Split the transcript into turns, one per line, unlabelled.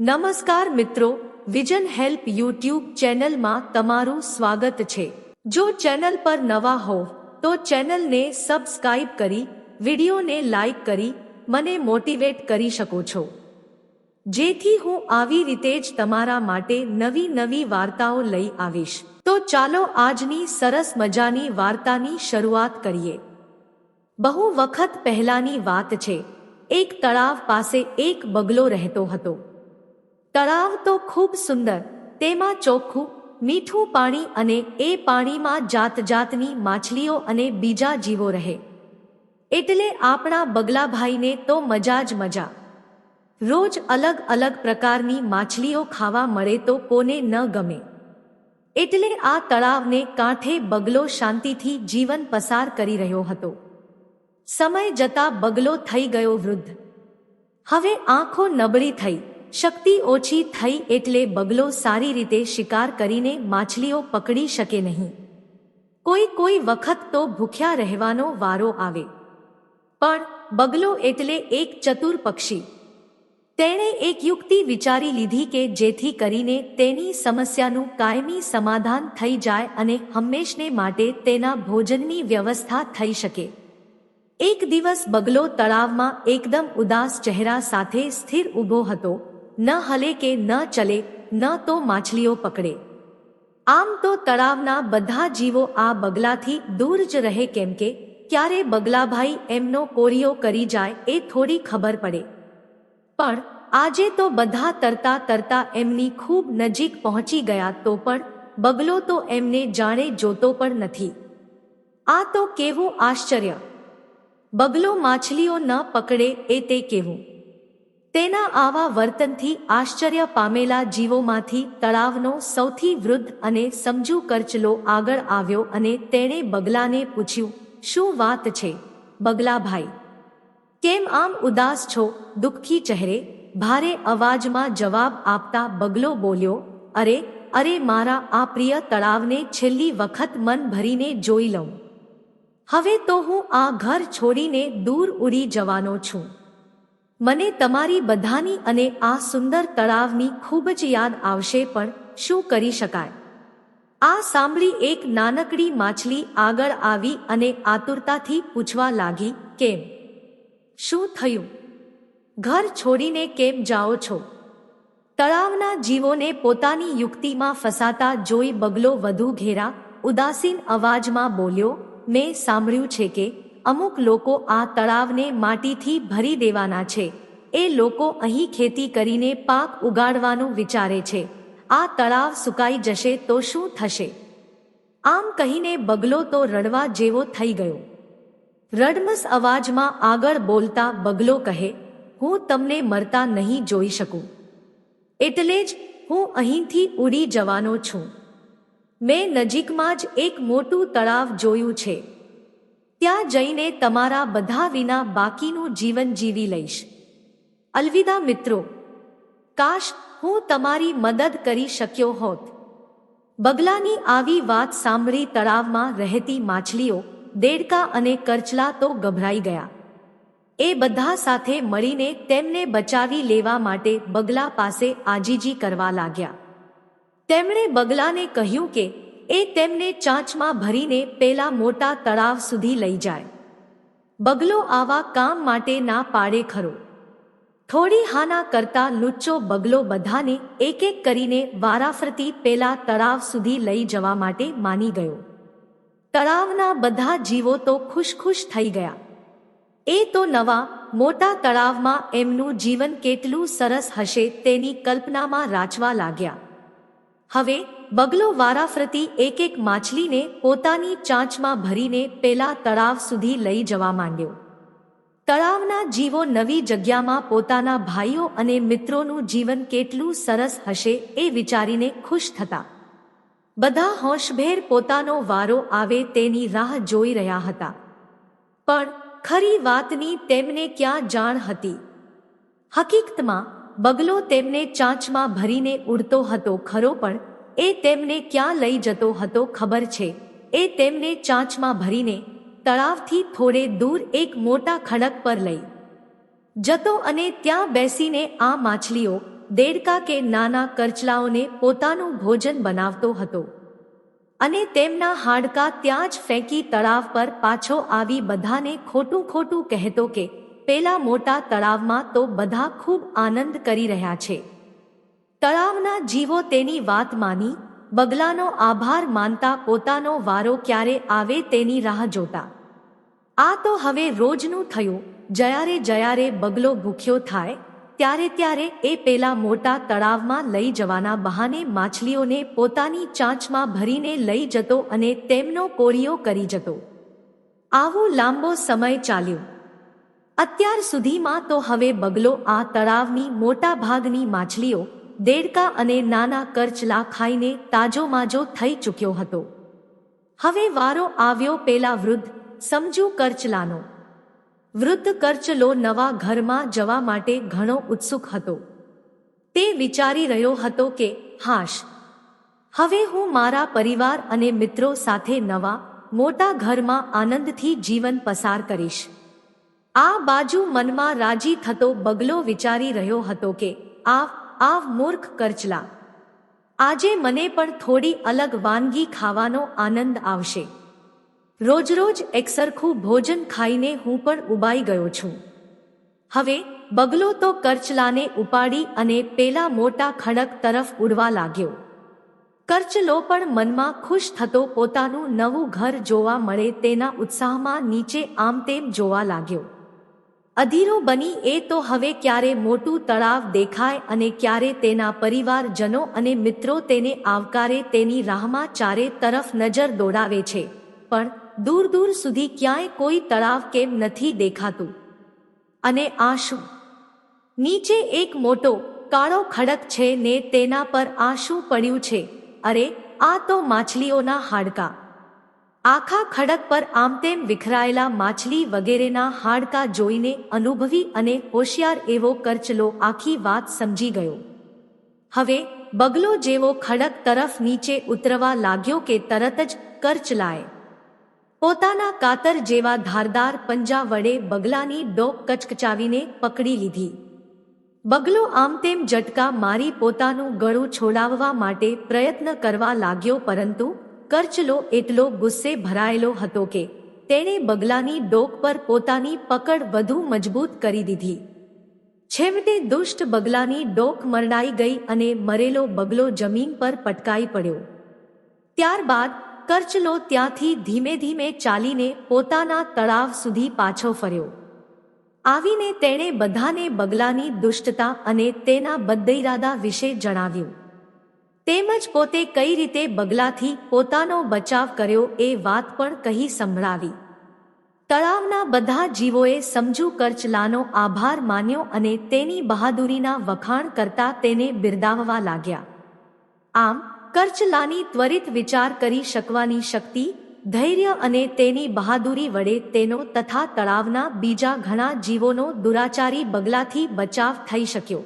નમસ્કાર મિત્રો vision help YouTube ચેનલમાં તમારું સ્વાગત છે. જો ચેનલ પર નવા હોવ, તો ચેનલને સબસ્ક્રાઇબ કરી, વિડીયોને લાઇક કરી, મને મોટિવેટ કરી શકો છો. જેથી હું આવી રીતે જ તમારા માટે નવી નવી વાર્તાઓ લઈ આવીશ. તો ચાલો આજની સરસ મજાની વાર્તાની શરૂઆત કરીએ. બહુ વખત પહેલાની વાત છે. એક તળાવ પાસે એક બગલો રહેતો હતો. તળાવ તો ખૂબ સુંદર, તેમાં ચોખ્ખું, મીઠું પાણી અને એ પાણીમાં જાત જાતની માછલીઓ અને બીજા જીવો રહે. એટલે આપણા બગલાભાઈને તો મજા જ મજા. રોજ અલગ અલગ પ્રકારની માછલીઓ ખાવા મળે તો કોને ન ગમે. એટલે આ તળાવને કાંઠે બગલો શાંતિથી જીવન પસાર કરી રહ્યો હતો. સમય જતા બગલો થઈ ગયો વૃદ્ધ. હવે આંખો નબળી થઈ શક્તિ ઓછી થઈ એટલે બગલો સારી રીતે શિકાર કરીને માછલીઓ પકડી શકે નહીં. કોઈ કોઈ વખત તો ભૂખ્યા રહેવાનો વારો આવે. પણ બગલો એટલે એક ચતુર પક્ષી. તેણે એક યુક્તિ વિચારી લીધી કે જેથી કરીને તેની સમસ્યાનું કાયમી સમાધાન થઈ જાય અને હંમેશને માટે તેના ભોજનની વ્યવસ્થા થઈ શકે. એક દિવસ બગલો તળાવમાં એકદમ ઉદાસ ચહેરા સાથે સ્થિર ઊભો હતો. ન હલે કે ન ચલે, ન તો માછલીઓ પકડે. આમ તો તળાવના બધા જીવો આ બગલાથી દૂર જ રહે કેમ કે, ક્યારે બગલાભાઈ એમનો કોરિયો કરી જાય એ થોડી ખબર પડે. પણ, આજે તો બધા તરતા તરતા એમની ખૂબ નજીક પહોંચી ગયા તો પણ, બગલો તો એમને જાણે જોતો પણ નથી. આ તો કેવું આશ્ચર્ય. બગલો માછલીઓ ન પકડે એ તે કેવું. તેના આવા વર્તનથી આશ્ચર્ય પામેલા જીવોમાંથી તળાવનો સૌથી વૃદ્ધ અને સમજુ કરચલો આગળ આવ્યો અને તેણે બગલાને પૂછ્યું, શું વાત છે? બગલાભાઈ, કેમ આમ ઉદાસ છો? દુઃખી ચહેરે, ભારે અવાજમાં જવાબ આપતા બગલો બોલ્યો, અરે અરે મારા આ પ્રિય તળાવને છેલ્લી વખત મન ભરીને જોઈ લઉં. હવે તો હું આ ઘર છોડીને દૂર ઉડી જવાનો છું. મને તમારી બધાની અને આ સુંદર તળાવની ખૂબ જ યાદ આવશે પણ શું કરી શકાય? આ સાંભળી એક નાનકડી માછલી આગળ આવી અને આતુરતાથી પૂછવા લાગી, કેમ? શું થયું? ઘર છોડીને કેમ જાઓ છો? તળાવના જીવોને પોતાની યુક્તિમાં ફસાતા જોઈ બગલો વધુ ઘેરા, ઉદાસીન અવાજમાં બોલ્યો, મેં સાંભળ્યું છે કે અમુક લોકો આ તળાવને માટીથી ભરી દેવાના છે. એ લોકો અહીં ખેતી કરીને પાક ઉગાડવાનું વિચારે છે. આ તળાવ સુકાઈ જશે તો શું થશે? આમ કહીને બગલો તો રડવા જેવો થઈ ગયો. રડમસ અવાજમાં આગળ બોલતા બગલો કહે, હું તમને મરતા નહીં જોઈ શકું. એટલે જ હું અહીંથી ઉડી જવાનો છું. મેં નજીકમાં જ એક મોટું તળાવ જોયું છે. ત્યાં જઈને તમારા બધા વિના બાકીનું જીવન જીવી લઈશ. અલવિદા મિત્રો, કાશ હું તમારી મદદ કરી શક્યો હોત. બગલાની આવી વાત સાંભળી તળાવમાં રહેતી માછલીઓ દેડકા અને કરચલા તો ગભરાઈ ગયા. એ બધા સાથે મળીને તેમને બચાવી લેવા માટે બગલા પાસે આજીજી કરવા લાગ્યા. તેમણે બગલાને કહ્યું કે એ તેમને ચાંચમાં ભરીને પેલા મોટા તળાવ સુધી લઈ જાય. બગલો આવા કામ માટે ના પાડે ખરો. થોડી હાના કરતા લુચ્ચો બગલો બધાને એક એક કરીને વારાફરતી પેલા તળાવ સુધી લઈ જવા માટે માની ગયો. તળાવના બધા જીવો તો ખુશખુશ થઈ ગયા. એ તો નવા, મોટા તળાવમાં એમનું જીવન કેટલું સરસ હશે તેની કલ્પનામાં રાચવા લાગ્યા. હવે બગલો વારાફરતી એક એક માછલીને પોતાની ચાંચમાં ભરીને પેલા તળાવ સુધી લઈ જવા માંડ્યો. તળાવના જીવો નવી જગ્યામાં પોતાના ભાઈઓ અને મિત્રોનું જીવન કેટલું સરસ હશે એ વિચારીને ખુશ થતા. બધા હોશભેર પોતાનો વારો આવે તેની રાહ જોઈ રહ્યા હતા. પણ ખરી વાતની તેમને ક્યાં જાણ હતી? હકીકતમાં, બગલો તેમને ચાંચમાં ભરીને ઉડતો હતો ખરો પણ એ તેમને ક્યાં લઈ જતો હતો ખબર છે. એ તેમને ચાંચમાં ભરીને તળાવથી થોડે દૂર એક મોટા ખડક પર લઈ. જતો અને ત્યાં બેસીને આ માછલીઓ દેડકા કે નાના કરચલાઓને પોતાનું ભોજન બનાવતો હતો. અને તેમના હાડકા ત્યાં જ ફેંકી તળાવ પર પાછો આવી બધાને ખોટું ખોટું કહેતો કે, પેલા મોટા તળાવમાં તો બધા ખૂબ આનંદ કરી રહ્યા છે. તળાવના જીવો તેની વાત માની, બગલાનો આભાર માનતા પોતાનો વારો ક્યારે આવે તેની રાહ જોતા. આ તો હવે રોજનું થયું, જયારે જયારે બગલો ભૂખ્યો થાય, ત્યારે ત્યારે એ પેલા મોટા તળાવમાં લઈ જવાના બહાને માછલીઓને પોતાની ચાંચમાં ભરીને લઈ જતો અને તેમનો કોળીઓ કરી જતો. આવું લાંબો સમય ચાલ્યો. અત્યાર સુધીમાં તો હવે બગલો આ તળાવની મોટા ભાગની માછલીઓ દેડકા અને નાના કરચલા ખાઈને તાજો માજો થઈ ચૂક્યો હતો. હવે વારો આવ્યો પેલા વૃદ્ધ, સમજુ કરચલાનો. વૃદ્ધ કરચલો નવા ઘરમાં જવા માટે ઘણો ઉત્સુક હતો. તે વિચારી રહ્યો હતો કે, હાશ, હવે હું મારા પરિવાર અને મિત્રો સાથે નવા, મોટા ઘરમાં આનંદથી જીવન પસાર કરીશ. આ બાજુ મનમાં રાજી થતો બગલો વિચારી રહ્યો હતો કે આવ આવ મૂર્ખ કરચલા આજે મને પણ થોડી અલગ વાનગી ખાવાનો આનંદ આવશે. રોજ રોજ એકસરખું ભોજન ખાઈને હું પણ ઉબાઈ ગયો છું. હવે બગલો તો કરચલાને ઉપાડી અને પેલા મોટા ખડક તરફ ઉડવા લાગ્યો. કરચલો પણ મનમાં ખુશ થતો પોતાનું નવું ઘર જોવા મળે તેના ઉત્સાહમાં નીચે આમ તેમ જોવા લાગ્યો. અધીરો બની એ તો હવે ક્યારે મોટું તળાવ દેખાય અને ક્યારે તેના પરિવારજનો અને મિત્રો તેને આવકારે તેની રાહમાં ચારે તરફ નજર દોડાવે છે. પણ દૂર દૂર સુધી ક્યાંય કોઈ તળાવ કેમ નથી દેખાતું? અને આ શું? નીચે એક મોટો, કાળો ખડક છે ને તેના પર આ શું પડ્યું છે. અરે, આ તો માછલીઓના હાડકા. આખા ખડક પર આમતેમ વિખરાયેલા માછલી વગેરેના હાડકા જોઈને અનુભવી અને હોશિયાર એવો કરચલો આખી વાત સમજી ગયો. હવે બગલો જેવો ખડક તરફ નીચે ઉતરવા લાગ્યો કે તરત જ કરચલાએ પોતાના કાતર જેવા ધારદાર પંજા વડે બગલાની ડોક કચકચાવીને પકડી લીધી. બગલો આમતેમ ઝટકા મારી પોતાનું ગળું છોડાવવા માટે પ્રયત્ન કરવા લાગ્યો પરંતુ કરચલો એટલો ગુસ્સે ભરાયેલો હતો કે તેણે બગલાની ડોક પર પોતાની પકડ વધુ મજબૂત કરી દીધી. છેવટે દુષ્ટ બગલાની ડોક મરડાઈ ગઈ અને મરેલો બગલો જમીન પર પટકાઈ પડ્યો. ત્યારબાદ કરચલો ત્યાંથી ધીમે ધીમે ચાલીને પોતાના તળાવ સુધી પાછો ફર્યો. આવીને તેણે બધાને બગલાની દુષ્ટતા અને તેના બદઈરાદા વિશે જણાવ્યું. તેમજ પોતે કઈ રીતે બગલાથી પોતાનો બચાવ કર્યો એ વાત પણ કહી સંભળાવી. તળાવના બધા જીવોએ સમજુ કરચલાનો આભાર માન્યો અને તેની બહાદુરીના વખાણ કરતા તેને બિરદાવવા લાગ્યા. આમ, કરચલાની ત્વરિત વિચાર કરી શકવાની શક્તિ, ધૈર્ય અને તેની બહાદુરી વડે તેનો તથા તળાવના બીજા ઘણા જીવોનો દુરાચારી બગલાથી બચાવ થઈ શક્યો.